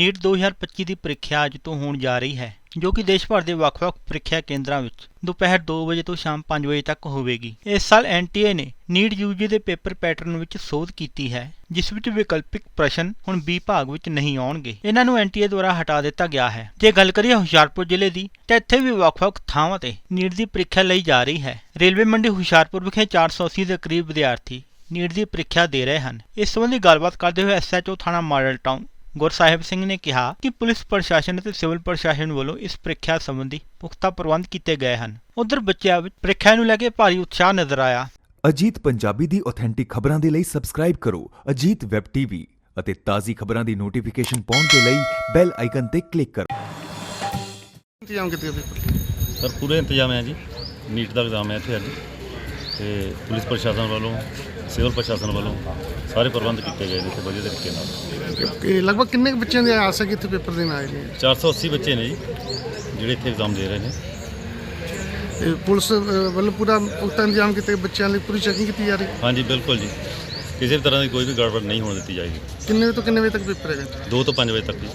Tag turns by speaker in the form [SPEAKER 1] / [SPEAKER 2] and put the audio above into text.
[SPEAKER 1] NEET 2025 ਦੀ ਪ੍ਰੀਖਿਆ ਅੱਜ ਤੋਂ ਹੋਣ ਜਾ ਰਹੀ ਹੈ, ਜੋ ਕਿ ਦੇਸ਼ ਭਰ ਦੇ ਵੱਖ-ਵੱਖ ਪ੍ਰੀਖਿਆ ਕੇਂਦਰਾਂ ਵਿੱਚ ਦੁਪਹਿਰ 2 ਵਜੇ ਤੋਂ ਸ਼ਾਮ 5 ਵਜੇ ਤੱਕ ਹੋਵੇਗੀ। ਇਸ ਸਾਲ ਐਨਟੀਏ ਨੇ ਨੀਟ ਯੂਜੀ ਦੇ ਪੇਪਰ ਪੈਟਰਨ ਵਿੱਚ ਸੋਧ ਕੀਤੀ ਹੈ, ਜਿਸ ਵਿੱਚ ਵਿਕਲਪਿਕ ਪ੍ਰਸ਼ਨ ਹੁਣ ਬੀ ਭਾਗ ਵਿੱਚ ਨਹੀਂ ਆਉਣਗੇ। ਇਹਨਾਂ ਨੂੰ ਐਨਟੀਏ ਦੁਆਰਾ ਹਟਾ ਦਿੱਤਾ ਗਿਆ ਹੈ। ਜੇ ਗੱਲ ਕਰੀਏ ਹੁਸ਼ਿਆਰਪੁਰ ਜ਼ਿਲ੍ਹੇ ਦੀ, ਤਾਂ ਇੱਥੇ ਵੀ ਵੱਖ-ਵੱਖ ਥਾਵਾਂ ਤੇ ਨੀਟ ਦੀ ਪ੍ਰੀਖਿਆ ਲਈ ਜਾ ਰਹੀ ਹੈ। ਰੇਲਵੇ ਮੰਡੀ ਹੁਸ਼ਿਆਰਪੁਰ ਵਿਖੇ 480 ਦੇ ਕਰੀਬ ਵਿਦਿਆਰਥੀ ਨੀਟ ਦੀ ਪ੍ਰੀਖਿਆ ਦੇ ਰਹੇ ਹਨ। ਇਸ ਸੰਬੰਧੀ ਗੱਲਬਾਤ ਕਰਦੇ ਹੋਏ ਐਸਐਚਓ ਥਾਣਾ ਮਾਡਲ ਟਾਊਨ ਗੁਰਸਾਹਿਬ ਸਿੰਘ ਨੇ ਕਿਹਾ ਕਿ ਪੁਲਿਸ ਪ੍ਰਸ਼ਾਸਨ ਅਤੇ ਸਿਵਲ ਪ੍ਰਸ਼ਾਸਨ ਵੱਲੋਂ ਇਸ ਪ੍ਰੀਖਿਆ ਸੰਬੰਧੀ ਪੁਖਤਾ ਪ੍ਰਬੰਧ ਕੀਤੇ ਗਏ ਹਨ। ਉਧਰ ਬੱਚਿਆਂ ਵਿੱਚ ਪ੍ਰੀਖਿਆ ਨੂੰ ਲੈ ਕੇ ਭਾਰੀ ਉਤਸ਼ਾਹ ਨਜ਼ਰ ਆਇਆ।
[SPEAKER 2] ਅਜੀਤ ਪੰਜਾਬੀ ਦੀ ਆਥੈਂਟਿਕ ਖਬਰਾਂ ਦੇ ਲਈ ਸਬਸਕ੍ਰਾਈਬ ਕਰੋ ਅਜੀਤ ਵੈਬ ਟੀਵੀ ਅਤੇ ਤਾਜ਼ੀ ਖਬਰਾਂ ਦੀ ਨੋਟੀਫਿਕੇਸ਼ਨ ਪਾਉਣ ਦੇ ਲਈ ਬੈਲ ਆਈਕਨ ਤੇ ਕਲਿੱਕ ਕਰੋ।
[SPEAKER 3] ਇੰਤਜ਼ਾਮ ਕੀਤੇ
[SPEAKER 4] ਸਰ ਪੂਰੇ ਇੰਤਜ਼ਾਮ ਹੈ ਜੀ। ਨੀਟ ਦਾ ਐਗਜ਼ਾਮ ਹੈ ਇੱਥੇ ਅੱਜ ਤੇ ਪੁਲਿਸ ਪ੍ਰਸ਼ਾਸਨ ਵੱਲੋਂ ਸਿਵਲ ਪ੍ਰਸ਼ਾਸਨ ਵੱਲੋਂ ਸਾਰੇ ਪ੍ਰਬੰਧ ਕੀਤੇ ਗਏ ਨੇ ਇੱਥੇ ਵਧੀਆ ਤਰੀਕੇ ਨਾਲ।
[SPEAKER 3] ਕਿ ਲਗਭਗ ਕਿੰਨੇ ਕੁ ਬੱਚਿਆਂ ਦੇ ਆਸ ਹੈ ਕਿ ਇੱਥੇ ਪੇਪਰ ਦੇਣ ਆਏ ਨੇ?
[SPEAKER 4] 480 ਬੱਚੇ ਨੇ ਜੀ ਜਿਹੜੇ ਇੱਥੇ ਐਗਜ਼ਾਮ ਦੇ ਰਹੇ ਨੇ।
[SPEAKER 3] ਤੇ ਪੁਲਿਸ ਵੱਲੋਂ ਪੂਰਾ ਪੁਖਤਾ ਇੰਤਜ਼ਾਮ ਕੀਤੇ ਬੱਚਿਆਂ ਲਈ ਪੂਰੀ ਚੈਕਿੰਗ ਕੀਤੀ ਜਾ ਰਹੀ?
[SPEAKER 4] ਹਾਂਜੀ ਬਿਲਕੁਲ ਜੀ। ਕਿਸੇ ਵੀ ਤਰ੍ਹਾਂ ਦੀ ਕੋਈ ਵੀ ਗੜਬੜ ਨਹੀਂ ਹੋਣ ਦਿੱਤੀ ਜਾਏਗੀ।
[SPEAKER 3] ਕਿੰਨੇ ਵਜੇ ਤੋਂ ਕਿੰਨੇ ਵਜੇ ਤੱਕ ਪੇਪਰ ਹੈਗਾ
[SPEAKER 4] 2 ਤੋਂ 5 ਵਜੇ ਤੱਕ ਜੀ।